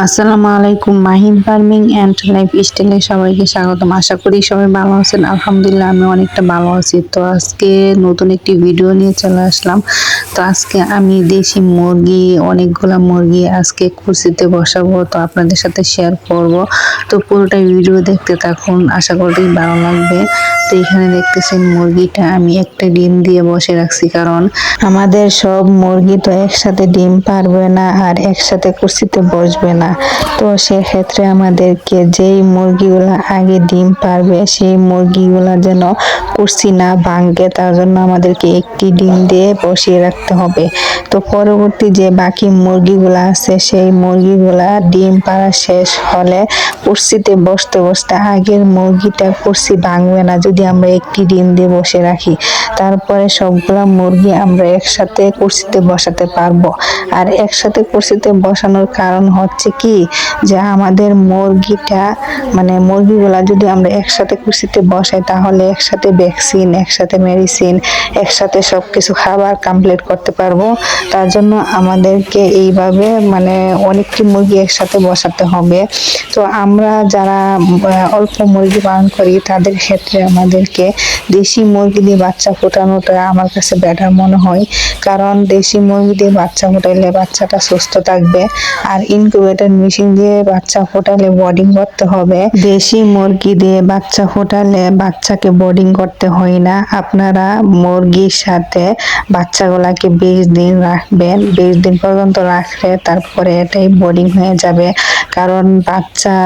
আসসালামু আলাইকুম, Mahim farming and life স্টাইলে সবাইকে স্বাগতম। আশা করি সবাই ভালো আছেন। আলহামদুলিল্লাহ, আমি অনেকটা ভালো আছি। তো আজকে নতুন একটি ভিডিও নিয়ে চলে আসলাম। তো আজকে আমি দেশি মুরগি, অনেকগুলা মুরগি আজকে কুর্সিতে বসাবো, তো আপনাদের সাথে শেয়ার করব। তো পুরোটাই ভিডিও দেখতে থাকুন, আশা করি ভালো লাগবে। তো এখানে দেখতেছেন মুরগিটা আমি একটা ডিম দিয়ে বসে রাখছি, কারণ আমাদের সব মুরগি তো একসাথে ডিম পারবে না আর একসাথে কুর্সিতে বসবে না। তো সেক্ষেত্রে আমাদেরকে যেই মুরগিগুলো আগে ডিম পারবে, সেই মুরগিগুলো যেন কুর্সি না ভাঙে, তার জন্য আমাদেরকে একটি ডিম দিয়ে বসিয়ে রাখতে হবে। তো পরবর্তী যে বাকি মুরগিগুলো আছে, সেই মুরগিগুলা ডিম পাড়া শেষ হলে কুর্সিতে বসতে বসতে আগের মুরগিটা কুর্সি ভাঙবে না, যদি আমরা একটি ডিম দিয়ে বসে রাখি। তারপরে সবগুলা মুরগি আমরা একসাথে কুর্সিতে বসাতে পারব। আর একসাথে কুর্সিতে বসানোর কারণ হচ্ছে কি? যে আমাদের মুরগিটা মানে মুরগিগুলা যদি আমরা একসাথে কুর্সিতে বসাই, তাহলে একসাথে ভ্যাকসিন একসাথে মেডিসিন একসাথে সব কিছু খাবার কমপ্লিট করতে পারব। তার জন্য আমাদেরকে এইভাবে মানে অনেকটি মুরগি একসাথে বসাতে হবে। তো আমরা যারা অল্প মুরগি পালন করি, তাদের ক্ষেত্রে আমাদেরকে দেশি মুরগি দিয়ে বাচ্চা ফোটানোটা আমার কাছে বেটার মনে হয়। কারণ দেশি মুরগি দিয়ে বাচ্চা ফোটাইলে বাচ্চাটা সুস্থ থাকবে। আর ইনকিউবেটর মেশিন দিয়ে বাচ্চা ফোটালে বোর্ডিং করতে হবে। দেশি মুরগি দিয়ে বাচ্চা ফোটালে বাচ্চাকে বোর্ডিং করতে হয় না। আপনারা মুরগির সাথে বাচ্চাগুলাকে বিশ দিন রাখবেন। বিশ দিন পর্যন্ত রাখলে তারপরে এটাই বোর্ডিং হয়ে যাবে। কারণ বাচ্চা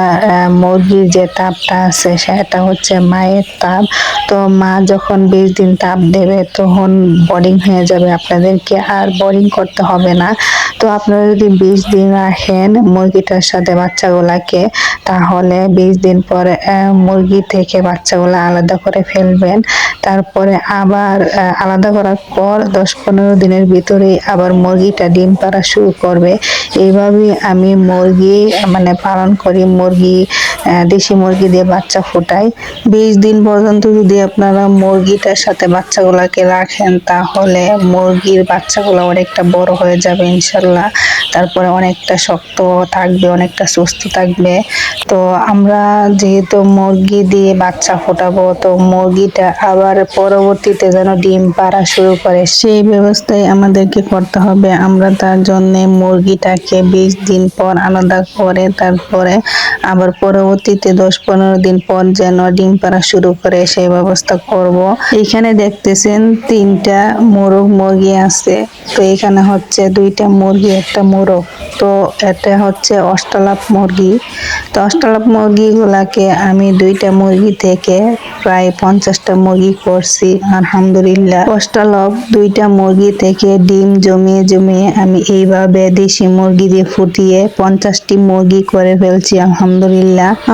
মুরগির যে তাপটা আছে, সেটা হচ্ছে মায়ের তাপ। তো মা যখন বিশ দিন তাপ দেবে, তখন বোর্ডিং হয়ে যাবে আপনাদেরকে। আর বোর্ডিং করতে হবে না। তো আপনারা যদি বিশ দিন রাখেন মুরগিটার সাথে বাচ্চাগুলাকে তাহলে বিশ দিন পরে মুরগি থেকে বাচ্চাগুলো আলাদা করে ফেলবেন। তারপরে আবার আলাদা করার পর দশ পনেরো দিনের ভিতরে আবার মুরগিটা ডিম পাড়া শুরু করবে। এইভাবেই আমি মুরগি মানে পালন করি, মুরগি দেশি মুরগি দিয়ে বাচ্চা ফোটাই। বিশ দিন পর্যন্ত যদি আপনারা মুরগিটার সাথে বাচ্চাগুলোকে রাখেন, তাহলে মুরগির বাচ্চাগুলো অনেকটা বড় হয়ে যাবে ইনশাল্লাহ। তারপরে অনেকটা শক্ত থাকবে, অনেকটা সুস্থ থাকবে। তো আমরা যেহেতু মুরগি দিয়ে বাচ্চা ফোটাবো, তো মুরগিটা আবার পরবর্তীতে যেন ডিম পাড়া শুরু করে, সেই ব্যবস্থায় আমাদেরকে করতে হবে। আমরা তার জন্যে মুরগিটাকে বিশ দিন পর আলাদা করে তারপরে আবার পরবর্তীতে দশ পনেরো দিন পর যেন ডিম পাড়া শুরু করে সেই ব্যবস্থা করব। এখানে দেখতেছেন তিনটা মোরগ মুরগি আছে। তো এখানে হচ্ছে দুইটা মুরগি, একটা মোরগ। তো এটা হচ্ছে অষ্টালাপ মুরগি। তো অষ্টলাভ মুরগিগুলাকে আমি দুইটা মুরগি থেকে প্রায় পঞ্চাশটা মুরগি করছি, আলহামদুলিল্লাহ। অষ্টলাভ দুইটা মুরগি থেকে ডিম জমিয়ে জমিয়ে আমি এইভাবে দেশি মুরগি দিয়ে ফুটিয়ে পঞ্চাশটি মুরগি করে ফেলছি, আলহামদুলিল্লাহ।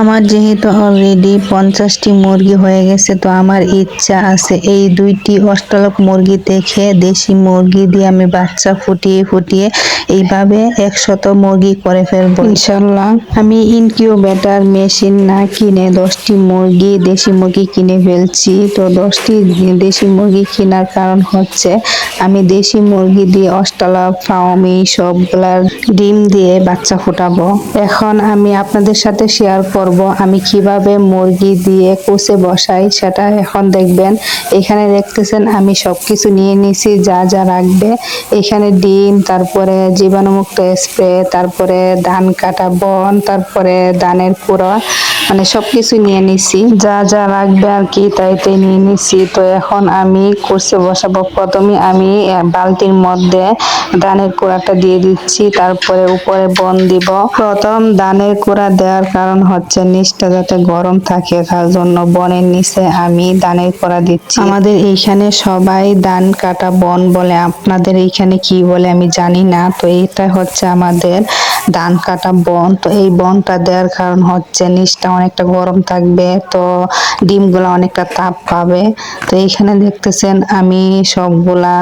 আমার যেহেতু অলরেডি পঞ্চাশটি মুরগি হয়ে গেছে তো আমার ইচ্ছা আছে এই দুইটি অষ্টলক মুরগি থেকে দেশি মুরগি দিয়ে আমি বাচ্চা ফুটিয়ে ফুটিয়ে এইভাবে একশত মুরগি করে ফেলব। ইনশাল্লাহ আমি ইনকিউবেটার মেশিন না কিনে দশটি মুরগি দেশি মুরগি কিনে ফেলছি। তো দশটি দেশি মুরগি কেনার কারণ হচ্ছে আমি দেশি মুরগি দিয়ে অষ্টলাভ ফাউমি সবগুলার ডিম দিয়ে বাচ্চা ফুটাবো। এখন আমি আপনাদের সাথে শেয়ার করব, আমি কীভাবে মুরগি দিয়ে কোষে বসাই সেটা এখন দেখবেন। এখানে দেখতেছেন, আমি সব কিছু নিয়ে নিছি, যা যা রাখবে। এখানে ডিম, তারপরে জীবাণুমুক্ত স্প্রে তারপরে ধান কাটা বন, তারপরে ধানের কুড়া মানে সবকিছু নিয়ে নিছি। যা যা লাগবে আর কি তাই তাই নিয়ে নিছি। তো এখন আমি কোর্সে বসাবো। প্রথমে আমি বালতির মধ্যে ধানের কুড়াটা দিয়ে দিচ্ছি। তারপরে উপরে বন দিব। প্রথম ধানের কুড়া দেওয়ার কারণ হচ্ছে নিচটা যাতে গরম থাকে, তার জন্য বনের নিচে আমি ধানের কুড়া দিচ্ছি। আমাদের এইখানে সবাই ধান কাটা বন বলে। আপনাদের এইখানে কি বলে আমি জানি না। তো এটা হচ্ছে আমাদের ধান কাটা বন। তো এই বনটা দেওয়ার কারণ হচ্ছে নিচটা অনেকটা গরম থাকবে, তো ডিমগুলা অনেকটা তাপ পাবে। তো এইখানে দেখতেছেন আমি সবগুলা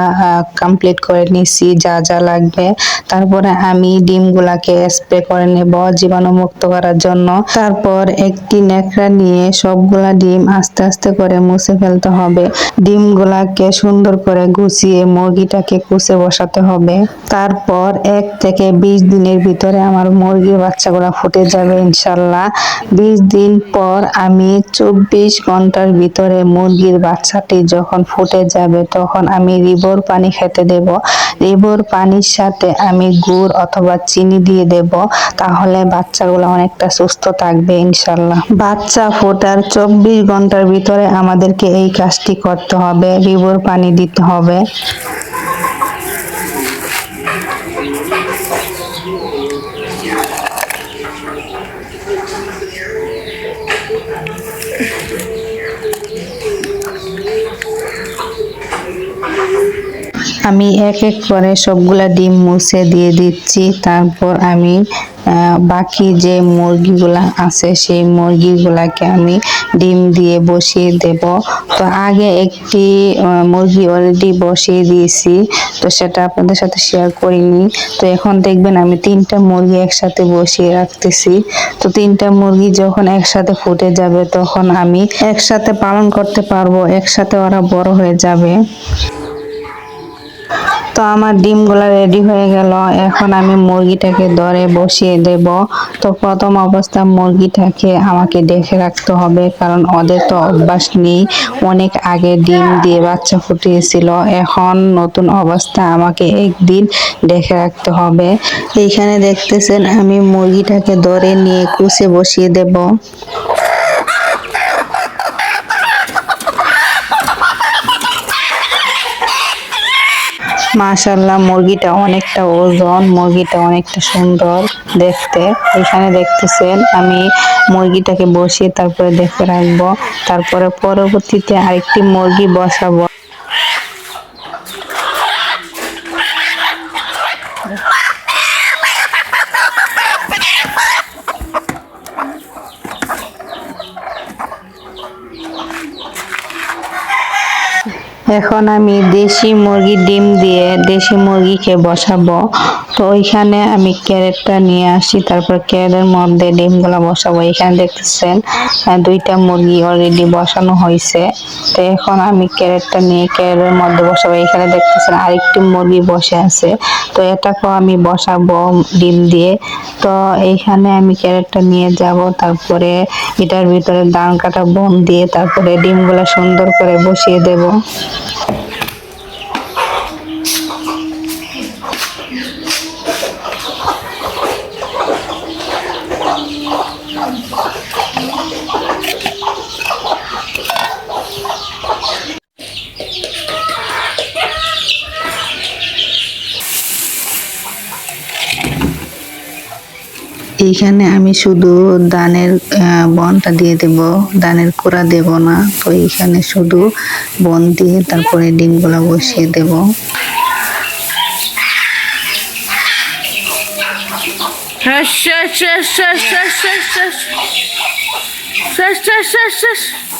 কমপ্লিট করে নিছি, যা যা লাগবে। তারপরে আমি ডিমগুলাকে স্প্রে করে নেব জীবাণুমুক্ত করার জন্য। তারপর একটি ন্যাকড়া নিয়ে সবগুলা ডিম আস্তে আস্তে করে মুছে ফেলতে হবে। ডিমগুলাকে সুন্দর করে গুছিয়ে মুরগিটাকে কুচে বসাতে হবে। তারপর এক থেকে বিশ দিনের ভিতরে আমার মুরগির বাচ্চাগুলা ফুটে যাবে ইনশাল্লাহ। বিশ দিন পর আমি চব্বিশ ঘণ্টার ভিতরে মুরগির বাচ্চাটি যখন ফুটে যাবে, তখন আমি রিবর পানি খেতে দেব। রিবোর পানির সাথে আমি গুড় অথবা চিনি দিয়ে দেব। তাহলে বাচ্চাগুলো অনেকটা সুস্থ থাকবে ইনশাল্লাহ বাচ্চা ফোটার চব্বিশ ঘণ্টার ভিতরে আমাদেরকে এই কাজটি করতে হবে। রিবোর পানি দিতে হবে। আমি এক এক করে সবগুলা ডিম মুছে দিয়ে দিচ্ছি। তারপর আমি বাকি যে মুরগিগুলা আছে, সেই মুরগিগুলাকে আমি ডিম দিয়ে বসিয়ে দেব। তো আগে একটি মুরগি অলরেডি বসিয়ে দিয়েছি। তো সেটা আপনাদের সাথে শেয়ার করিনি। তো এখন দেখবেন আমি তিনটা মুরগি একসাথে বসিয়ে রাখতেছি। তো তিনটা মুরগি যখন একসাথে ফুটে যাবে, তখন আমি একসাথে পালন করতে পারব। একসাথে ওরা বড় হয়ে যাবে। তো আমার ডিমগুলো রেডি হয়ে গেল। এখন আমি মুরগিটাকে দরে বসিয়ে দেব। তো প্রথম অবস্থা মুরগিটাকে আমাকে দেখে রাখতে হবে, কারণ ওদের তো অভ্যাস নেই। অনেক আগে ডিম দিয়ে বাচ্চা ফুটিয়েছিল। এখন নতুন অবস্থা আমাকে একদিন দেখে রাখতে হবে। এইখানে দেখতেছেন, আমি মুরগিটাকে দরে নিয়ে কুচে বসিয়ে দেব। মাশাল্লাহ মুরগিটা অনেকটা ওজন, মুরগিটা অনেকটা সুন্দর দেখতে। এখানে দেখতেছেন, আমি মুরগিটাকে বসিয়ে তারপরে দেখে রাখব। তারপরে পরবর্তীতে আরেকটি মুরগি বসাবো। এখন আমি দেশি মুরগির ডিম দিয়ে দেশি মুরগিকে বসাবো। তো ওইখানে আমি ক্যারেটটা নিয়ে আসি, তারপর ক্যারেটের মধ্যে ডিমগুলো বসাবো। এখানে দেখতেছেন দুইটা মুরগি অলরেডি বসানো হয়েছে তো এখন আমি ক্যারেটটা নিয়ে ক্যারেটের মধ্যে বসাবো। এখানে দেখতেছেন আরেকটি মুরগি বসে আছে। তো এটাকেও আমি বসাবো ডিম দিয়ে। তো এইখানে আমি ক্যারেটটা নিয়ে যাব, তারপরে এটার ভিতরে দান কাটা বন দিয়ে তারপরে ডিমগুলো সুন্দর করে বসিয়ে দেব। এইখানে আমি শুধু দানের বনটা দিয়ে দেব দানের কোড়া দেব না তো এখানে শুধু বন দিয়ে তারপরে ডিমগুলো বসিয়ে দেব শেষ শেষ শেষ শেষ শেষ শেষ শেষ শেষ shush,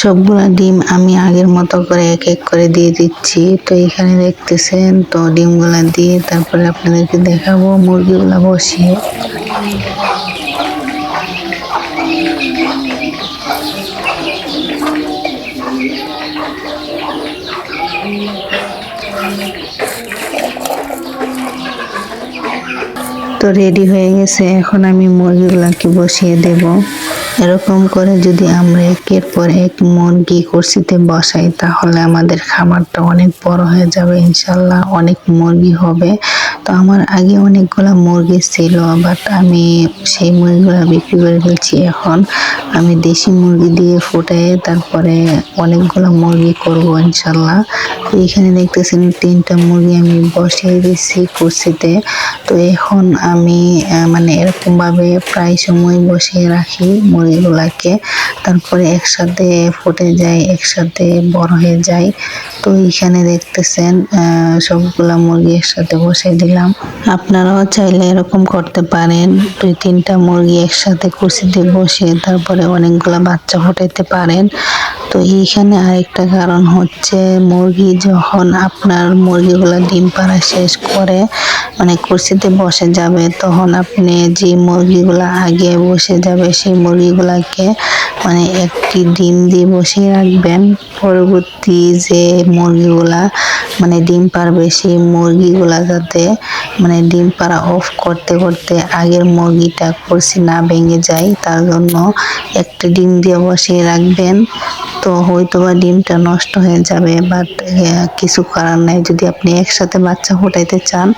সবগুলা ডিম আমি আগের মতো করে এক এক করে দিয়ে দিচ্ছি। তো এখানে দেখতেছেন, তো ডিমগুলা দিয়ে তারপরে আপনাদেরকে দেখাবো, মুরগিগুলা বসিয়ে। তো রেডি হয়ে গেছে এখন আমি মুরগিগুলাকে বসিয়ে দেব। এরকম করে যদি আমরা একের পর এক মুরগি কুর্সিতে বসাই, তাহলে আমাদের খামারটা অনেক বড় হয়ে যাবে, ইনশাল্লাহ অনেক মুরগি হবে। তো আমার আগে অনেকগুলো মুরগি ছিল বাট আমি সেই মুরগিগুলো বিক্রি করে ফেলছি এখন। আমি দেশি মুরগি দিয়ে ফুটাই, তারপরে অনেকগুলো মুরগি করব, ইনশাল্লাহ। তো এখানে দেখতেছেন তিনটা মুরগি আমি বসিয়ে দিচ্ছি কুর্সিতে। তো এখন আমি মানে এরকমভাবে প্রায় সময় বসিয়ে রাখি মুরগিগুলাকে তারপরে একসাথে ফুটে যায়, একসাথে বড় হয়ে যায়। তো এখানে দেখতেছেন সবগুলা মুরগি একসাথে বসে দিলাম। আপনারাও চাইলে এরকম করতে পারেন। দুই, তিনটা মুরগি একসাথে কুচিতে বসিয়ে তারপরে অনেকগুলা বাচ্চা ফোটাইতে পারেন। তো এইখানে আরেকটা কারণ হচ্ছে মুরগি যখন আপনার মুরগিগুলা ডিম পাড়া শেষ করে মানে কুর্সিতে বসে যাবে, তখন আপনি যে মুরগিগুলা আগে বসে যাবে, সেই মুরগিগুলাকে মানে একটি ডিম দিয়ে বসিয়ে রাখবেন। পরবর্তী যে মুরগিগুলা মানে ডিম পারবে সেই মুরগিগুলা যাতে মানে ডিম পাড়া অফ করতে করতে আগের মুরগিটা কুর্সি না ভেঙে যায়, তার জন্য একটা ডিম দিয়ে বসিয়ে রাখবেন। তো হয়তো বা ডিমটা নষ্ট হয়ে যাবে বাট কিছু করার নাই। যদি আপনি একসাথে বাচ্চা ফোটাইতে চান,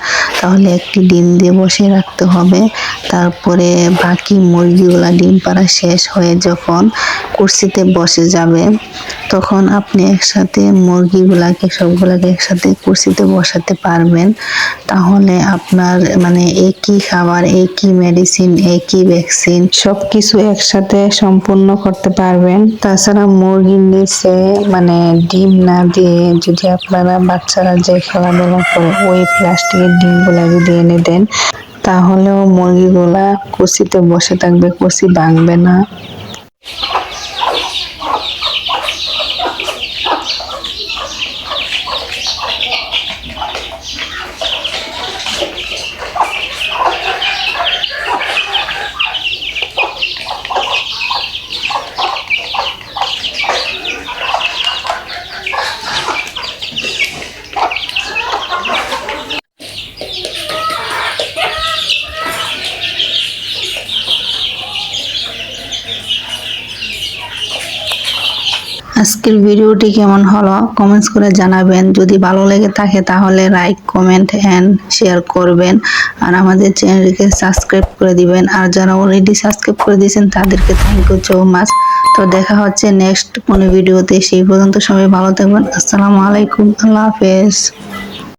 তাহলে একটি ডিম দিয়ে বসিয়ে রাখতে হবে। তারপরে বাকি মুরগিগুলা ডিম পাড়া শেষ হয়ে যখন কুর্সিতে বসে যাবে, তখন আপনি একসাথে মুরগিগুলাকে, সবগুলাকে একসাথে কুর্সিতে বসাতে পারবেন। তাহলে আপনার মানে একই খাবার, একই মেডিসিন একই ভ্যাকসিন সব কিছু একসাথে সম্পূর্ণ করতে পারবেন। তাছাড়া মুরগির নিচে মানে ডিম না দিয়ে যদি আপনারা বাচ্চারা যে খেলাধুলা করে ওই প্লাস্টিকের ডিমগুলা যদি এনে দেন, তাহলেও মুরগিগুলা কুচিতে বসে থাকবে, কুচি ভাঙবে না। আজকের ভিডিওটি কেমন হলো? কমেন্টস করে জানাবেন। যদি ভালো লেগে থাকে তাহলে লাইক কমেন্ট অ্যান্ড শেয়ার করবেন। আর আমাদের চ্যানেলকে সাবস্ক্রাইব করে দিবেন। আর যারা অলরেডি সাবস্ক্রাইব করে দিয়েছেন তাদেরকে থ্যাংক ইউ সো মাচ তো দেখা হচ্ছে নেক্সট কোনো ভিডিওতে। সেই পর্যন্ত সবাই ভালো থাকবেন। আসসালামু আলাইকুম। আল্লাহ হাফেজ।